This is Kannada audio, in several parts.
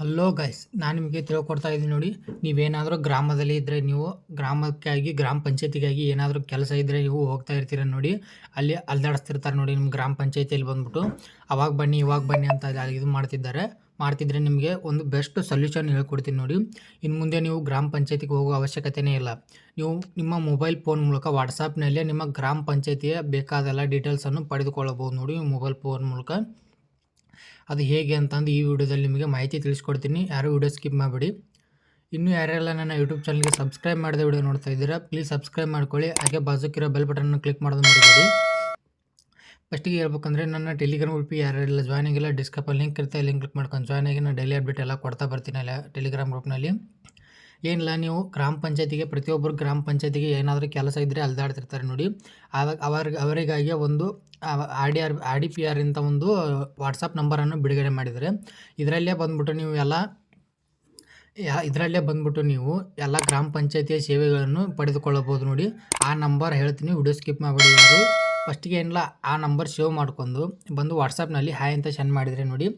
ಹಲೋ ಗೈಸ್ ನಾನು ನಿಮಗೆ ತಿಳ್ಕೊಡ್ತಾ ಇದ್ದೀನಿ ನೋಡಿ. ನೀವೇನಾದರೂ ಗ್ರಾಮದಲ್ಲಿ ಇದ್ದರೆ ನೀವು ಗ್ರಾಮಕ್ಕಾಗಿ, ಗ್ರಾಮ ಪಂಚಾಯತಿಗಾಗಿ ಏನಾದರೂ ಕೆಲಸ ಇದ್ದರೆ ನೀವು ಹೋಗ್ತಾ ಇರ್ತೀರ ನೋಡಿ. ಅಲ್ಲಿ ಅಲ್ದಾಡಿಸ್ತಿರ್ತಾರೆ ನೋಡಿ ನಿಮ್ಮ ಗ್ರಾಮ ಪಂಚಾಯತಿಯಲ್ಲಿ ಬಂದ್ಬಿಟ್ಟು. ಅವಾಗ ಬನ್ನಿ, ಇವಾಗ ಬನ್ನಿ ಅಂತ ಇದು ಮಾಡ್ತಿದ್ದಾರೆ. ಮಾಡ್ತಿದ್ರೆ ನಿಮಗೆ ಒಂದು ಬೆಸ್ಟ್ ಸೊಲ್ಯೂಷನ್ ಹೇಳ್ಕೊಡ್ತೀನಿ ನೋಡಿ. ಇನ್ನು ಮುಂದೆ ನೀವು ಗ್ರಾಮ ಪಂಚಾಯತಿಗೆ ಹೋಗೋ ಅವಶ್ಯಕತೆಯೇ ಇಲ್ಲ. ನೀವು ನಿಮ್ಮ ಮೊಬೈಲ್ ಫೋನ್ ಮೂಲಕ ವಾಟ್ಸಾಪ್ನಲ್ಲೇ ನಿಮ್ಮ ಗ್ರಾಮ ಪಂಚಾಯತಿಯ ಬೇಕಾದೆಲ್ಲ ಡೀಟೇಲ್ಸನ್ನು ಪಡೆದುಕೊಳ್ಳಬಹುದು ನೋಡಿ ಮೊಬೈಲ್ ಫೋನ್ ಮೂಲಕ. ಅದು ಹೇಗೆ ಅಂತಂದು ಈ ವಿಡಿಯೋದಲ್ಲಿ ನಿಮಗೆ ಮಾಹಿತಿ ತಿಳಿಸ್ಕೊಡ್ತೀನಿ. ಯಾರು ವಿಡಿಯೋ ಸ್ಕಿಪ್ ಮಾಡಬೇಡಿ. ಇನ್ನೂ ಯಾರೆಲ್ಲ ನನ್ನ ಯೂಟ್ಯೂಬ್ ಚಾನಲ್ಗೆ ಸಬ್ಸ್ಕ್ರೈಬ್ ಮಾಡಿದ ವಿಡಿಯೋ ನೋಡ್ತಾ ಇದ್ದೀರಾ ಪ್ಲೀಸ್ ಸಬ್ಸ್ಕ್ರೈಬ್ ಮಾಡ್ಕೊಳ್ಳಿ. ಹಾಗೆ ಬಾಜುಕಿರೋ ಬೆಲ್ ಬಟನ್ನ ಕ್ಲಿಕ್ ಮಾಡೋದು ಮರಿಬೇಡಿ. ಫಸ್ಟಿಗೆ ಹೇಳ್ಬೇಕಂದ್ರೆ, ನನ್ನ ಟೆಲಿಗ್ರಾಮ್ ಗ್ರೂಪ್ ಯಾರೆಲ್ಲ ಜಾಯ್ನ್ ಆಗಿಲ್ಲ ಡಿಸ್ಕಪಲ್ಲಿ ಲಿಂಕ್ ಇರುತ್ತೆ ಲಿಂಕ್ ಕ್ಲಿಕ್ ಮಾಡ್ಕೊಂಡು ಜಾಯ್ನ್ ಆಗಿ ನಾನು ಡೈಲಿ ಅಪ್ಡೇಟ್ ಎಲ್ಲ ಕೊಡ್ತಾ ಬರ್ತೀನಿ ಅಲ್ಲ ಟೆಲಿಗ್ರಾಮ್ ಗ್ರೂಪ್ನಲ್ಲಿ ಏನಿಲ್ಲ, ನೀವು ಗ್ರಾಮ ಪಂಚಾಯತಿಗೆ, ಪ್ರತಿಯೊಬ್ಬರು ಗ್ರಾಮ ಪಂಚಾಯತಿಗೆ ಏನಾದರೂ ಕೆಲಸ ಇದ್ದರೆ ಅಲ್ದಾಡ್ತಿರ್ತಾರೆ ನೋಡಿ. ಆವಾಗ ಅವ್ರಿಗೆ ಅವರಿಗಾಗಿ ಒಂದು R D R R D P R ಅಂತ ಒಂದು ವಾಟ್ಸಪ್ ನಂಬರನ್ನು ಬಿಡುಗಡೆ ಮಾಡಿದರೆ ಇದರಲ್ಲೇ ಬಂದ್ಬಿಟ್ಟು ನೀವು ಎಲ್ಲ ಇದರಲ್ಲೇ ಬಂದ್ಬಿಟ್ಟು ನೀವು ಎಲ್ಲ ಗ್ರಾಮ ಪಂಚಾಯತಿಯ ಸೇವೆಗಳನ್ನು ಪಡೆದುಕೊಳ್ಳಬಹುದು ನೋಡಿ. ಆ ನಂಬರ್ ಹೇಳ್ತೀನಿ, ವಿಡಿಯೋ ಸ್ಕಿಪ್ ಮಾಡಬೇಡಿ ಯಾರು. ಫಸ್ಟಿಗೆ ಏನಿಲ್ಲ, ಆ ನಂಬರ್ ಸೇವ್ ಮಾಡ್ಕೊಂಡು ಬಂದು ವಾಟ್ಸಪ್ನಲ್ಲಿ ಹಾಯ್ ಅಂತ ಸೆಂಡ್ ಮಾಡಿದರೆ ನೋಡಿ.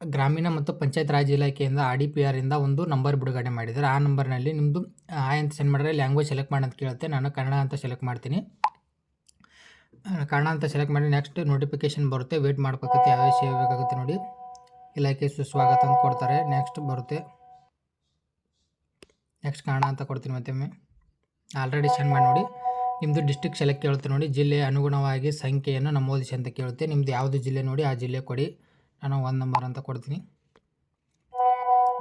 ಗ್ರಾಮೀಣ ಮತ್ತು ಪಂಚಾಯತ್ ರಾಜ್ ಇಲಾಖೆಯಿಂದ ಆರ್ ಡಿ ಪಿ ಆರಿಂದ ಒಂದು ನಂಬರ್ ಬಿಡುಗಡೆ ಮಾಡಿದ್ದಾರೆ. ಆ ನಂಬರ್ನಲ್ಲಿ ನಿಮ್ಮದು ಆಯಂತ ಅಂತ ಸೆಂಡ್ ಮಾಡಿದ್ರೆ ಲ್ಯಾಂಗ್ವೇಜ್ ಸೆಲೆಕ್ಟ್ ಮಾಡಿ ಅಂತ ಕೇಳುತ್ತೆ. ನಾನು ಕನ್ನಡ ಅಂತ ಸೆಲೆಕ್ಟ್ ಮಾಡ್ತೀನಿ. ಕನ್ನಡ ಅಂತ ಸೆಲೆಕ್ಟ್ ಮಾಡಿ ನೆಕ್ಸ್ಟ್ ನೋಟಿಫಿಕೇಶನ್ ಬರುತ್ತೆ. ವೇಟ್ ಮಾಡ್ಬೇಕಾಗುತ್ತೆ ಯಾವ ಸೇವೆ ಬೇಕಾಗುತ್ತೆ ನೋಡಿ. ಇಲಾಖೆ ಸುಸ್ವಾಗತ ಅಂತ ಕೊಡ್ತಾರೆ. ನೆಕ್ಸ್ಟ್ ಬರುತ್ತೆ. ನೆಕ್ಸ್ಟ್ ಕನ್ನಡ ಅಂತ ಕೊಡ್ತೀನಿ ಮತ್ತೊಮ್ಮೆ. ಆಲ್ರೆಡಿ ಸೆಂಡ್ ಮಾಡಿ ನೋಡಿ. ನಿಮ್ಮದು ಡಿಸ್ಟಿಕ್ ಸೆಲೆಕ್ಟ್ ಕೇಳುತ್ತೆ ನೋಡಿ. ಜಿಲ್ಲೆಯ ಅನುಗುಣವಾಗಿ ಸಂಖ್ಯೆಯನ್ನು ನಮೂದಿಸಿ ಅಂತ ಕೇಳುತ್ತೆ. ನಿಮ್ಮದು ಯಾವುದು ಜಿಲ್ಲೆ ನೋಡಿ, ಆ ಜಿಲ್ಲೆ ಕೊಡಿ. ನಾನು ಒಂದು ನಂಬರ್ ಅಂತ ಕೊಡ್ತೀನಿ.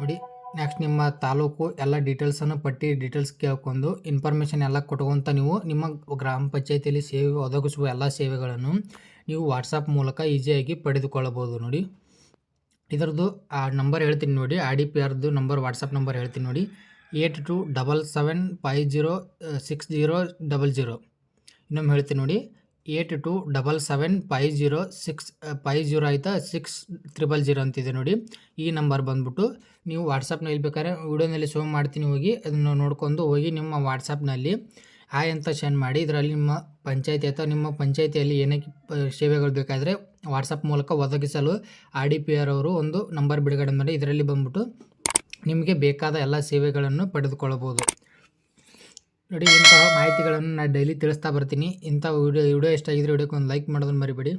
ನೋಡಿ ನೆಕ್ಸ್ಟ್ ನಿಮ್ಮ ತಾಲೂಕು ಎಲ್ಲ ಡೀಟೇಲ್ಸನ್ನು ಪಟ್ಟಿ ಡೀಟೇಲ್ಸ್ ಕೇಳ್ಕೊಂಡು ಇನ್ಫಾರ್ಮೇಷನ್ ಎಲ್ಲ ಕೊಟ್ಕೊತ ನೀವು ನಿಮ್ಮ ಗ್ರಾಮ ಪಂಚಾಯತಿಯಲ್ಲಿ ಸೇವೆ, ಒದಗಿಸುವ ಎಲ್ಲ ಸೇವೆಗಳನ್ನು ನೀವು ವಾಟ್ಸಪ್ ಮೂಲಕ ಈಸಿಯಾಗಿ ಪಡೆದುಕೊಳ್ಳಬಹುದು. ನೋಡಿ, ಇದರದ್ದು, ಆ ನಂಬರ್ ಹೇಳ್ತೀನಿ ನೋಡಿ ಆರ್ ಡಿ ಪಿ ಆರ್ದು ನಂಬರ್ ವಾಟ್ಸಪ್ ನಂಬರ್ ಹೇಳ್ತೀನಿ ನೋಡಿ eight two double seven five zero six zero double zero ಇನ್ನೊಮ್ಮೆ ಹೇಳ್ತೀನಿ ನೋಡಿ eight two double seven five zero six five zero ಆಯಿತಾ, ಸಿಕ್ಸ್ ತ್ರಿಬಲ್ ಜೀರೋ ಅಂತಿದೆ ನೋಡಿ. ಈ ನಂಬರ್ ಬಂದ್ಬಿಟ್ಟು ನೀವು ವಾಟ್ಸಪ್ನಲ್ಲಿ ಬೇಕಾದ್ರೆ ವಿಡಿಯೋನಲ್ಲಿ ಶೋ ಮಾಡ್ತೀನಿ ಹೋಗಿ, ಅದನ್ನು ನೋಡ್ಕೊಂಡು ಹೋಗಿ ನಿಮ್ಮ ವಾಟ್ಸಪ್ನಲ್ಲಿ ಹಾಯ್ ಅಂತ ಸೆಂಡ್ ಮಾಡಿ. ಇದರಲ್ಲಿ ನಿಮ್ಮ ಪಂಚಾಯತಿ ಅಥವಾ ನಿಮ್ಮ ಪಂಚಾಯತಿಯಲ್ಲಿ ಏನೇ ಸೇವೆಗಳು ಬೇಕಾದರೆ ವಾಟ್ಸಪ್ ಮೂಲಕ ಒದಗಿಸಲು ಆರ್ ಡಿ ಪಿ ಆರ್ ಅವರು ಒಂದು ನಂಬರ್ ಬಿಡುಗಡೆ ಮಾಡಿ, ಇದರಲ್ಲಿ ಬಂದ್ಬಿಟ್ಟು ನಿಮಗೆ ಬೇಕಾದ ಎಲ್ಲ ಸೇವೆಗಳನ್ನು ಪಡೆದುಕೊಳ್ಳಬಹುದು. ನೋಡಿ, ಇಂತಹ ಮಾಹಿತಿಗಳನ್ನು ನಾನು ಡೈಲಿ ತಿಳಿಸ್ತಾ ಬರ್ತೀನಿ. ಇಂಥ ವಿಡಿಯೋ ವಿಡಿಯೋ ಇಷ್ಟ ಆಗಿದ್ರೆ ವಿಡಿಯೋಕ್ಕೆ ಒಂದು ಲೈಕ್ ಮಾಡೋದನ್ನು ಮರಿಬೇಡಿ.